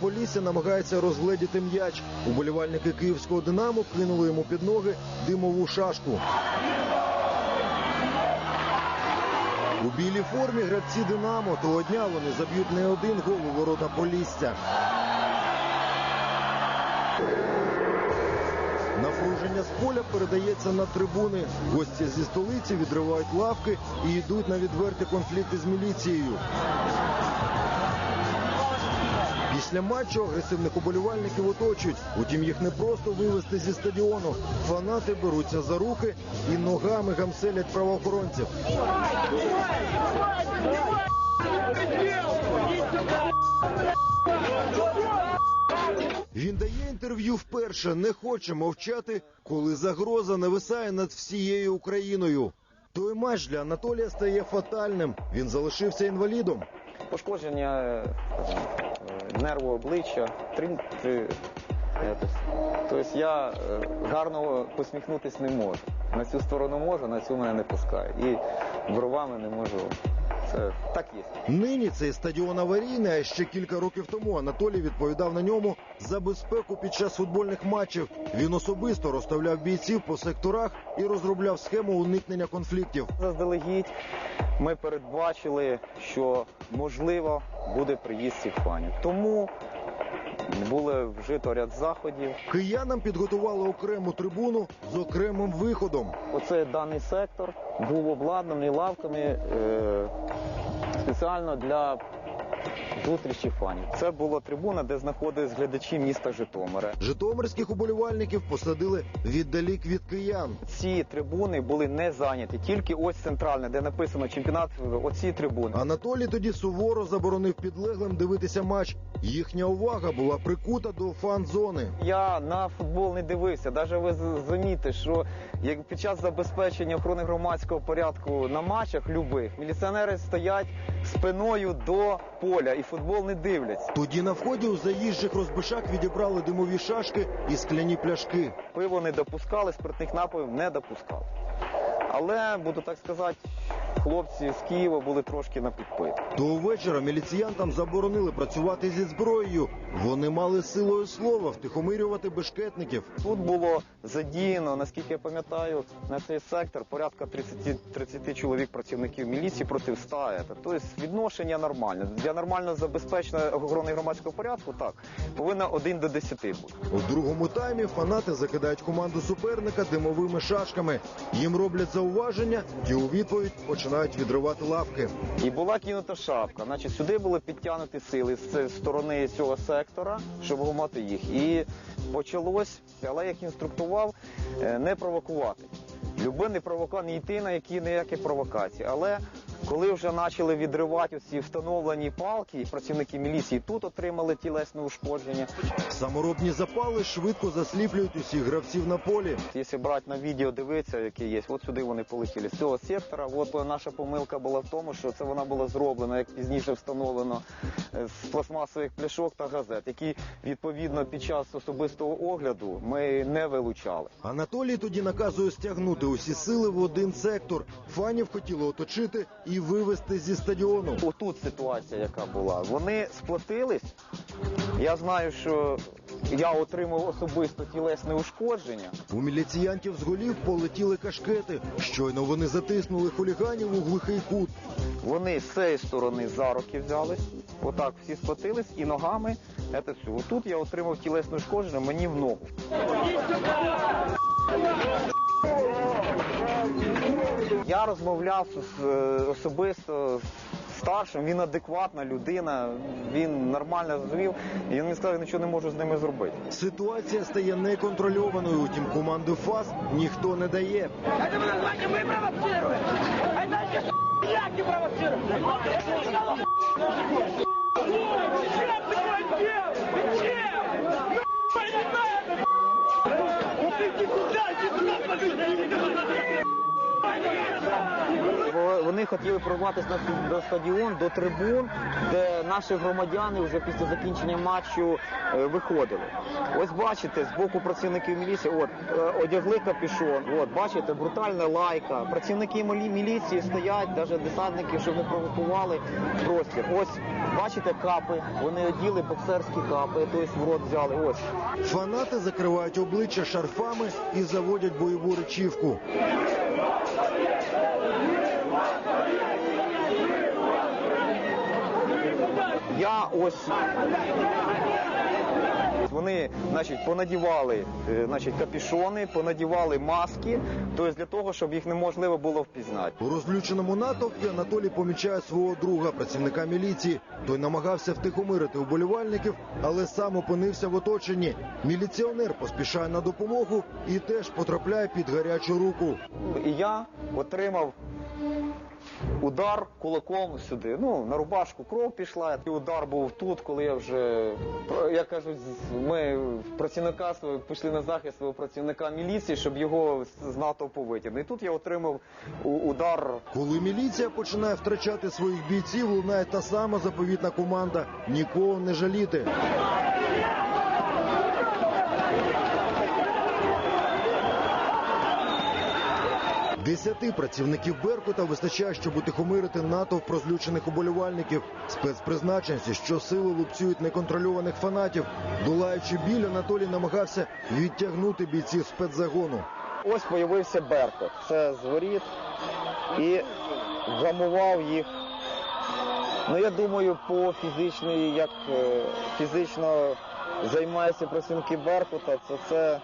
Полісся намагається розгледіти м'яч. Уболівальники київського Динамо кинули йому під ноги димову шашку. У білій формі гравці Динамо того дня вони заб'ють не один гол у ворота Полісся. Напруження з поля передається на трибуни. Гості зі столиці відривають лавки і йдуть на відверті конфлікти з міліцією. Після матчу агресивних уболівальників оточують. Утім, їх не просто вивезти зі стадіону. Фанати беруться за руки і ногами гамселять правоохоронців. Він дає інтерв'ю вперше, не хоче мовчати, коли загроза нависає над всією Україною. Той матч для Анатолія стає фатальним. Він залишився інвалідом. Пошкодження е, нерву обличчя, трин, три, е, Тобто я е, гарно посміхнутися не можу. На цю сторону можу, на цю мене не пускає. І бровами не можу. Це так є. Нині цей стадіон аварійний, а ще кілька років тому Анатолій відповідав на ньому за безпеку під час футбольних матчів. Він особисто розставляв бійців по секторах і розробляв схему уникнення конфліктів. Заздалегідь ми передбачили, що можливо буде приїзд цих фанів. Тому було вжито ряд заходів. Киянам підготували окрему трибуну з окремим виходом. Оце даний сектор був обладнаний лавками е, спеціально для зустрічі фанів. Це була трибуна, де знаходились глядачі міста Житомира. Житомирських уболівальників посадили віддалік від киян. Ці трибуни були не зайняті, тільки ось центральне, де написано чемпіонат. Оці трибуни. Анатолій тоді суворо заборонив підлеглим дивитися матч. Їхня увага була прикута до фан-зони. Я на футбол не дивився. Навіть ви з- замітите, що як під час забезпечення охорони громадського порядку на матчах любих міліціонери стоять спиною до поля і футбол не дивляться. Тоді на вході у заїжджих розбишак відібрали димові шашки і скляні пляшки. Пиво не допускали, спиртних напоїв не допускали. Але буду так сказати, хлопці з Києва були трошки на підпит. Того вечора міліціянтам заборонили працювати зі зброєю. Вони мали силою слова втихомирювати бешкетників. Тут було задіяно, наскільки я пам'ятаю, на цей сектор порядка 30, 30 чоловік працівників міліції проти 100. Тобто відношення нормальне. Для нормально забезпечення охорони громадського порядку так повинно 1 до 10 бути. У другому таймі фанати закидають команду суперника димовими шашками. Їм роблять зауваження, ті у відповідь починають відривати лавки. І була кинута шапка. Значить, сюди були підтягнуті сили з сторони цього сектора, щоб гумати їх. І почалось, але як інструктував, е, не провокувати. Люби не провокувати, не йти на які ніякі провокації. Але коли вже почали відривати ці встановлені палки, працівники міліції тут отримали тілесне ушкодження. Саморобні запали швидко засліплюють усіх гравців на полі. Якщо брати на відео, дивитися, яке є, от сюди вони полетіли з цього сектора. От наша помилка була в тому, що це вона була зроблена, як пізніше встановлено, е, з пластмасових пляшок та газет, які відповідно під час особистого огляду ми не вилучали. Анатолій тоді наказує стягнути усі сили в один сектор. Фанів хотіли оточити і вивезти зі стадіону. Отут ситуація, яка була. Вони сплотились. Я знаю, що я отримав особисто тілесне ушкодження. У міліціянтів з голів полетіли кашкети. Щойно вони затиснули хуліганів у глухий кут. Вони з цієї сторони за руки взялись, отак всі сплотились і ногами. Це все. Отут я отримав тілесне ушкодження мені в ногу. Я розмовляв з, е, особисто з старшим, він адекватна людина, він нормально зрозумів, і він мені сказав, я нічого не можу з ними зробити. Ситуація стає неконтрольованою. Утім, команду ФАС ніхто не дає. Это вы называете мы провоцируем. А дальше я не Хотіли прорватися на стадіон, до трибун, де наші громадяни вже після закінчення матчу е, виходили. Ось бачите, з боку працівників міліції, от е, одягли капюшон. От бачите, брутальна лайка. Працівники мілі- міліції стоять, навіть десантники, щоб не провокували простір. Ось бачите капи. Вони оділи боксерські капи, тобто в рот взяли. Ось Фанати закривають обличчя шарфами і заводять бойову речівку. Я ось вони, значить, понадівали е, значить, капішони, понадівали маски, тобто для того, щоб їх неможливо було впізнати. У розлюченому натовпі Анатолій помічає свого друга, працівника міліції. Той намагався втихомирити уболівальників, але сам опинився в оточенні. Міліціонер поспішає на допомогу і теж потрапляє під гарячу руку. І я отримав удар кулаком сюди. Ну, на рубашку кров пішла. І удар був тут, коли я вже, я кажу, з- ми працівника свого пішли на захист свого працівника міліції, щоб його з натовпу витягнути. І тут я отримав удар Коли міліція починає втрачати своїх бійців, лунає та сама заповітна команда нікого не жаліти. Десяти працівників Беркута вистачає, щоб утихомирити натовп розлючених уболівальників. Спецпризначенці щосили лупцюють неконтрольованих фанатів. Долаючи біль, Анатолій намагався відтягнути бійців спецзагону. Ось появився Беркут. Це з воріт і вгамував їх. Ну, я думаю, по фізичній, як е, фізично займаються працівники Беркута, це це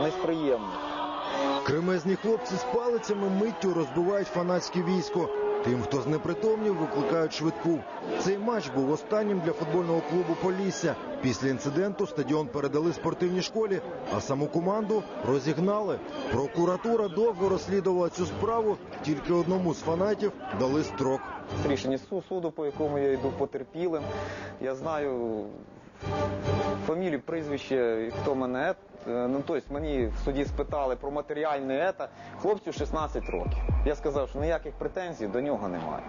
несприємно. Кремезні хлопці з палицями миттю розбивають фанатське військо. Тим, хто знепритомнів, викликають швидку. Цей матч був останнім для футбольного клубу Полісся. Після інциденту стадіон передали спортивній школі, а саму команду розігнали. Прокуратура довго розслідувала цю справу. Тільки одному з фанатів дали строк. Рішення су- суду, по якому я йду потерпілим. Я знаю фамілію, прізвище, і хто мене. е, Ну, тобто мені в суді спитали про матеріальне ета. Хлопцю 16 років. Я сказав, що ніяких претензій до нього немає.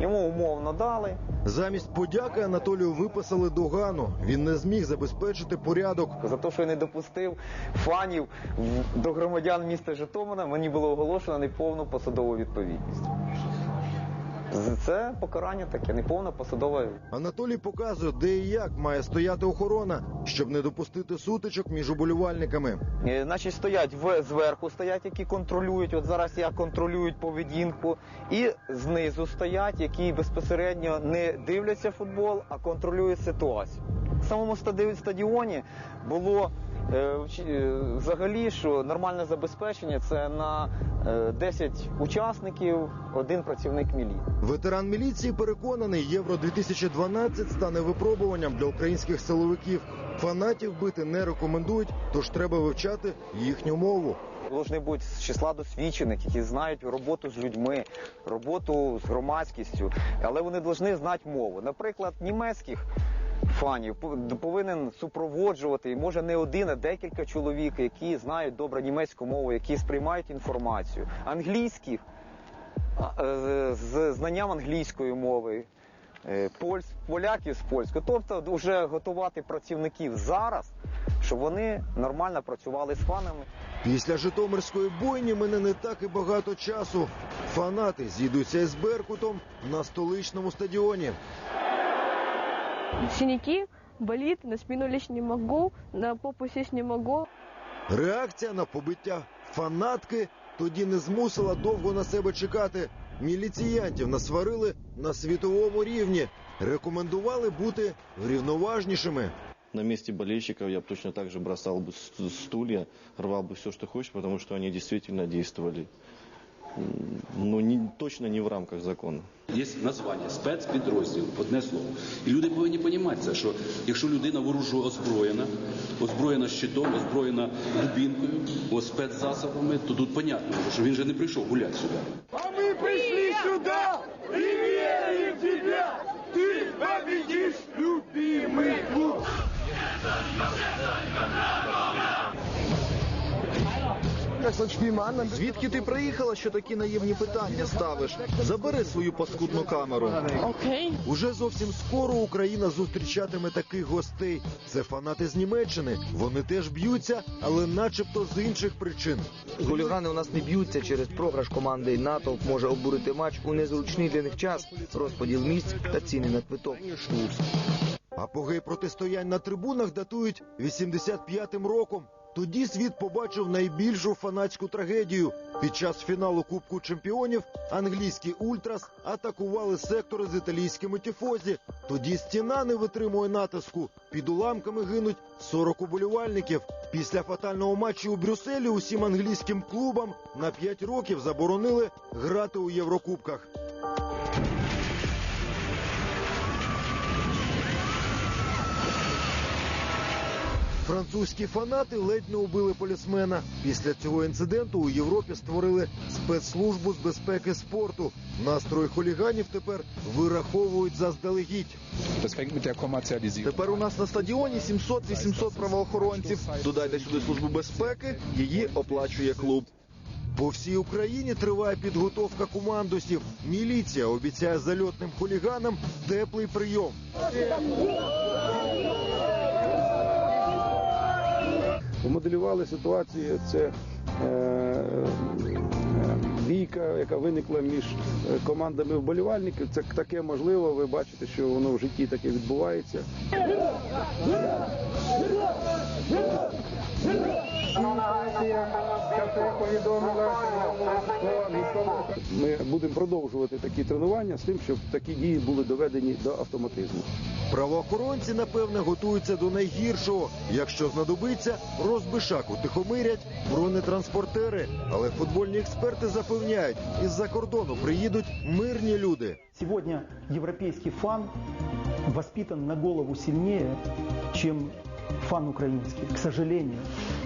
Йому умовно дали. Замість подяки Анатолію виписали догану. Він не зміг забезпечити порядок. За те, що я не допустив фанів до громадян міста Житомира, мені було оголошено неповну посадову відповідність. Це покарання таке, неповна посадова Анатолій показує, де і як має стояти охорона, щоб не допустити сутичок між уболівальниками. Е, Значить, стоять в, зверху, стоять, які контролюють. От зараз я контролюють поведінку, і знизу стоять, які безпосередньо не дивляться футбол, а контролюють ситуацію. В самому стадіоні було е, е, взагалі, що нормальне забезпечення це на е, 10 учасників, один працівник міліції. Ветеран міліції переконаний, євро 2012 стане випробуванням для українських силовиків. Фанатів бити не рекомендують, тож треба вивчати їхню мову. Должны бути з числа досвідчених, які знають роботу з людьми, роботу з громадськістю, але вони повинні знати мову. Наприклад, німецьких фанів повинен супроводжувати, і може не один, а декілька чоловік, які знають добре німецьку мову, які сприймають інформацію. Англійських е, з знанням англійської мови. е, Польсь, поляків з польською, тобто вже готувати працівників зараз, щоб вони нормально працювали з фанами. Після Житомирської бойні мене не так і багато часу. Фанати зійдуться із Беркутом на столичному стадіоні. Синяки, болит, на спину лечь не могу, на попу сесть не могу. Реакція на побиття фанатки тоді не змусила довго на себе чекати. Міліціянтів насварили на світовому рівні, рекомендували бути врівноважнішими. На месте болельщиков я бы точно так же бросал бы с- стулья, рвал бы все, что хочешь, потому что они действительно действовали. м, Ну, не, точно не в рамках закона. Є названня спецпідрозділ, одне слово. І люди повинні розуміти це, що якщо людина вооружена, озброєна, озброєна щитом, озброєна дубінкою, о, спецзасобами, то тут понятно, що він же не прийшов гуляти сюди. А мы пришли сюда и верим в тебя. Ты победишь, любимый клуб. Звідки ти приїхала, що такі наївні питання ставиш? Забери свою паскудну камеру. Окей. Уже зовсім скоро Україна зустрічатиме таких гостей. Це фанати з Німеччини. Вони теж б'ються, але начебто з інших причин. Хулігани у нас не б'ються через програш команди. Натовп може обурити матч у незручний для них час, розподіл місць та ціни на квиток. Апогей протистоянь на трибунах датують 85-м роком. Тоді світ побачив найбільшу фанатську трагедію. Під час фіналу Кубку чемпіонів англійські ультрас атакували сектори з італійськими тіфозі. Тоді стіна не витримує натиску. Під уламками гинуть 40 уболівальників. Після фатального матчу у Брюсселі усім англійським клубам на 5 років заборонили грати у Єврокубках. Французькі фанати ледь не убили полісмена. Після цього інциденту у Європі створили спецслужбу з безпеки спорту. Настрої хуліганів тепер вираховують заздалегідь. Тепер у нас на стадіоні 700-800 правоохоронців. Додайте сюди службу безпеки, її оплачує клуб. По всій Україні триває підготовка командосів. Міліція обіцяє зальотним хуліганам теплий прийом. Моделювали ситуацію. Це е, е, бійка, яка виникла між е, командами вболівальників. Це таке можливо. Ви бачите, що воно в житті таке відбувається. Ми будемо продовжувати такі тренування з тим, щоб такі дії були доведені до автоматизму. Правоохоронці, напевне, готуються до найгіршого. Якщо знадобиться, розбишаку тихомирять бронетранспортери. Але футбольні експерти запевняють, із-за кордону приїдуть мирні люди. Сегодня европейский фан воспитан на голову сильнее, чем фан украинский. К сожалению,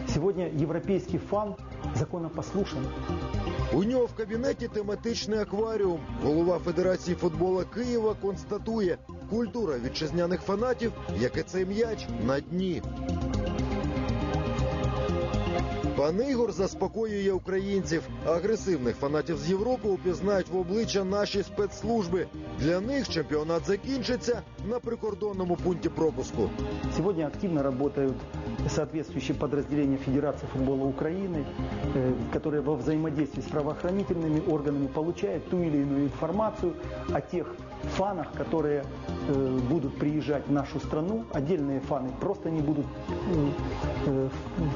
сегодня европейский фан законопослушен. У нього в кабінеті тематичний акваріум. Голова Федерації футболу Києва констатує, культура вітчизняних фанатів, як і цей м'яч, на дні. Пан Ігор заспокоює українців. Агресивних фанатів з Європи упізнають в обличчя наші спецслужби. Для них чемпіонат закінчиться на прикордонному пункті пропуску. Сегодня активно работают соответствующие подразделения Федерации футбола Украины, э, которые во взаимодействии с правоохранительными органами получают ту или иную информацию о тех фанах, которые э, будут приезжать в нашу страну. Отдельные фаны просто не будут э,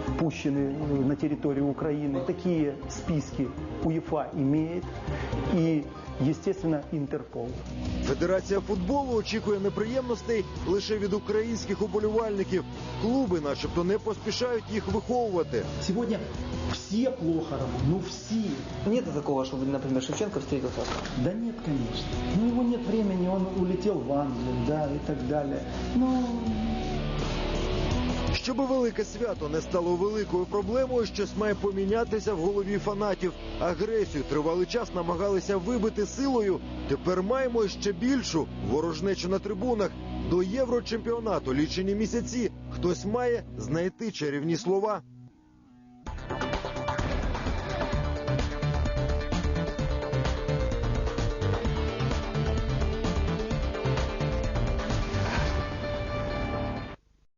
впущены на территорию Украины. Такие списки УЕФА имеет и, естественно, Интерпол. Федерація футболу очікує неприємностей лише від українських уболівальників. Клуби, начебто, не поспішають їх виховувати. Сегодня все плохо работают, ну все. Нет такого, чтобы, например, Шевченко встретился. Да нет, конечно. Ну, у него нет времени, он улетел в Англию, да, и так далее. Ну, Щоби велике свято не стало великою проблемою, щось має помінятися в голові фанатів. Агресію тривалий час намагалися вибити силою. Тепер маємо ще більшу ворожнечу на трибунах. До єврочемпіонату лічені місяці. Хтось має знайти чарівні слова.